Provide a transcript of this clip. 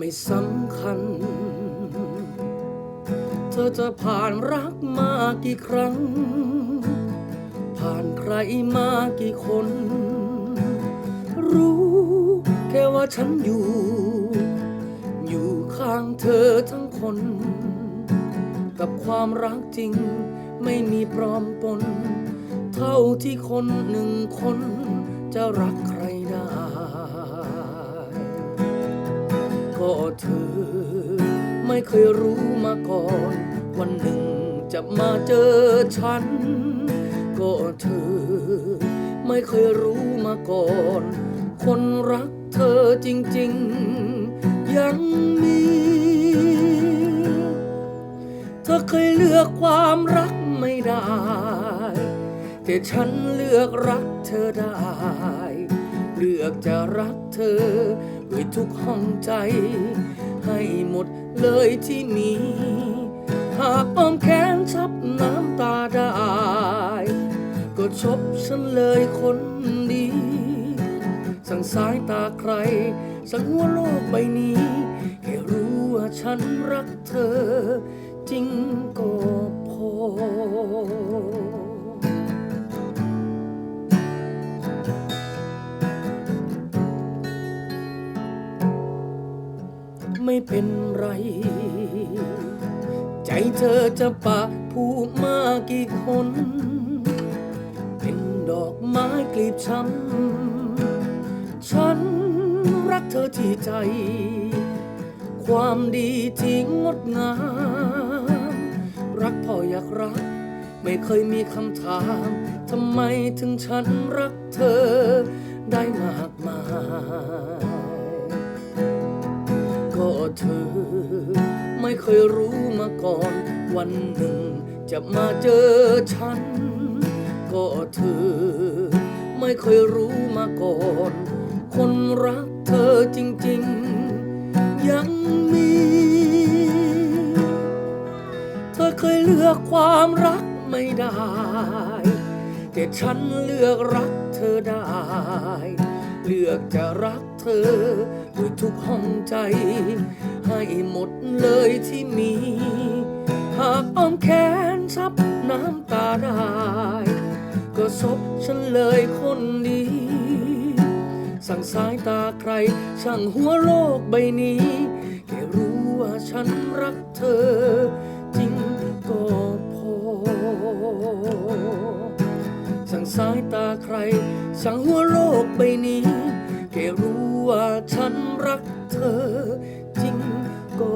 ไม่สำคัญ เธอจะผ่านรักมากี่ครั้ง ผ่านใครมากี่คน รู้แค่ว่าฉันอยู่ อยู่ข้างเธอทั้งคน กับความรักจริงไม่มีปลอมปน เท่าที่คนหนึ่งคนจะรักใคร เธอ ไม่เคยรู้มาก่อน วันหนึ่งจะมาเจอฉัน ก็เธอ ไม่เคยรู้มาก่อน คนรักเธอจริง ๆ ยังมี เธอเคยเลือกความรักไม่ได้ แต่ฉันเลือกรักเธอได้ เลือกจะรักเธอ ด้วยทุกห้องใจ ให้หมดเลยที่มี หากอ้อมแขนชับน้ำตาได้ ก็ชบฉันเลยคนดี สั่งสายตาใคร สั่งหัวโลกใบนี้แค่รู้ว่าฉันรักเธอ จริงก็พอ ไม่เป็นไร ใจเธอจะปะผู้มากี่คน เป็นดอกไม้กลีบช้ำฉันรักเธอที่ใจ ความดีที่งดงาม รักพ่ออยากรัก ไม่เคยมีคำถามทำไมถึงฉันรักเธอได้มากมาย เธอ ไม่เคยรู้มาก่อน วันหนึ่ง จะมาเจอฉัน ก็เธอ ไม่เคยรู้มาก่อน คนรักเธอจริง ๆ ยังมี เธอเคยเลือกความรักไม่ได้ แต่ฉันเลือกรักเธอได้ เลือกจะรักเธอด้วยทุกห้องใจ ให้หมดเลยที่มี หากอ้อมแขนซับน้ำตาได้ ก็ซบฉันเลยคนดี สั่งสายตาใคร ช่างหัวโลกใบนี้ แค่รู้ว่าฉันรักเธอ สายตาใคร สั่งหัวโลกใบนี้แค่รู้ว่าฉันรักเธอ จริงก็